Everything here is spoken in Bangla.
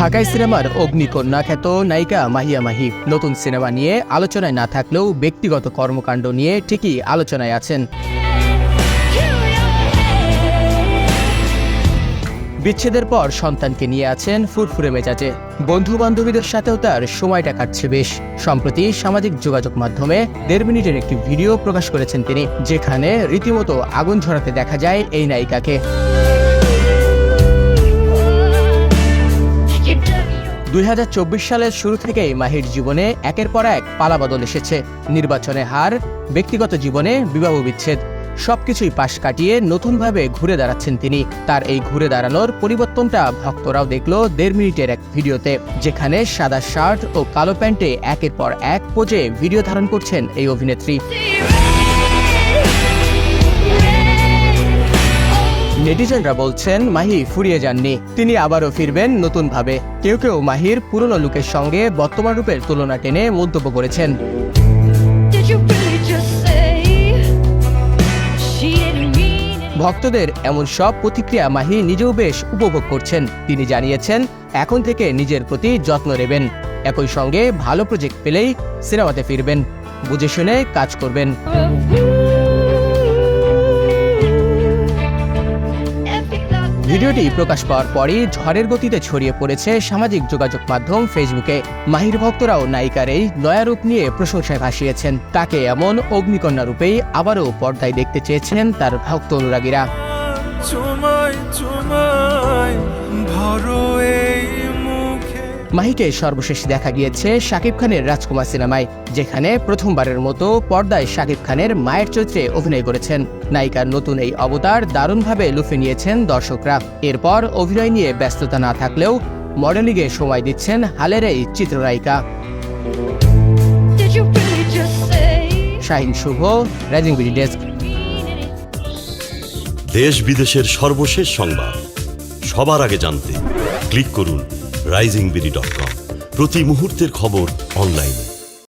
ঢাকাই সিনেমার অগ্নিকন্যা খ্যাত নায়িকা মাহিয়া মাহি। নতুন সিনেমা নিয়ে আলোচনায় না থাকলেও ব্যক্তিগত কর্মকাণ্ড নিয়ে ঠিকই আলোচনায় আছেন। বিচ্ছেদের পর সন্তানকে নিয়ে আছেন ফুরফুরে মেজাজে। বন্ধু বান্ধবীদের সাথেও তার সময়টা কাটছে বেশ। সম্প্রতি সামাজিক যোগাযোগ মাধ্যমে দেড় মিনিটের একটি ভিডিও প্রকাশ করেছেন তিনি, যেখানে রীতিমতো আগুন ঝরাতে দেখা যায় এই নায়িকাকে। দুই হাজার চব্বিশ সালের শুরু থেকেই মাহির জীবনে একের পর এক পালাবদল এসেছে। নির্বাচনে হার, ব্যক্তিগত জীবনে বিবাহ বিচ্ছেদ, সবকিছুই পাশ কাটিয়ে নতুনভাবে ঘুরে দাঁড়াচ্ছেন তিনি। তার এই ঘুরে দাঁড়ানোর পরিবর্তনটা ভক্তরাও দেখল দেড় মিনিটের এক ভিডিওতে, যেখানে সাদা শার্ট ও কালো প্যান্টে একের পর এক পোজে ভিডিও ধারণ করছেন এই অভিনেত্রী। নেটিজেনরা বলছেন মাহি ফুরিয়ে যাননি। তিনি আবারও ফিরবেন নতুনভাবে। কেউ কেউ মাহির পুরনো লুকের সঙ্গে বর্তমান রূপের তুলনা টেনে মন্তব্য করেছেন? ভক্তদের এমন সব প্রতিক্রিয়া মাহি নিজেও বেশ উপভোগ করছেন। তিনি জানিয়েছেন এখন থেকে নিজের প্রতি যত্ন নেবেন। একই সঙ্গে ভালো প্রজেক্ট পেলেই সিনেমাতে ফিরবেন। বুঝে শুনে কাজ করবেন। ভিডিওটি প্রকাশ পাওয়ার পরই ঝড়ের গতিতে ছড়িয়ে পড়েছে সামাজিক যোগাযোগ মাধ্যম ফেসবুকে। মাহির ভক্তরাও নায়িকার এই নয়া রূপ নিয়ে প্রশংসায় ভাসিয়েছেন। তাকে এমন অগ্নিকন্যা রূপেই আবারও পর্দায় দেখতে চেয়েছেন তার ভক্ত অনুরাগীরা। মাহিকে সর্বশেষ দেখা গিয়েছে শাকিব খানের রাজকুমার সিনেমায় যেখানে প্রথমবারের মতো পর্দায় শাকিব খানের মায়ের চরিত্রে অভিনয় করেছেন। নায়িকার নতুন এই অবতার দারুণভাবে লুফে নিয়েছেন দর্শকরা। এরপর অভিনয় নিয়ে ব্যস্ততা না থাকলেও মডেলিংয়ে সময় দিচ্ছেন হালের এই চিত্রনায়িকা। Shahin Shuvo rising BD desk. দেশ বিদেশের সর্বশেষ সংবাদ। সবার আগে জানতে ক্লিক করুন। রাইজিং বিডি ডট কম প্রতি মুহূর্তের খবর অনলাইনে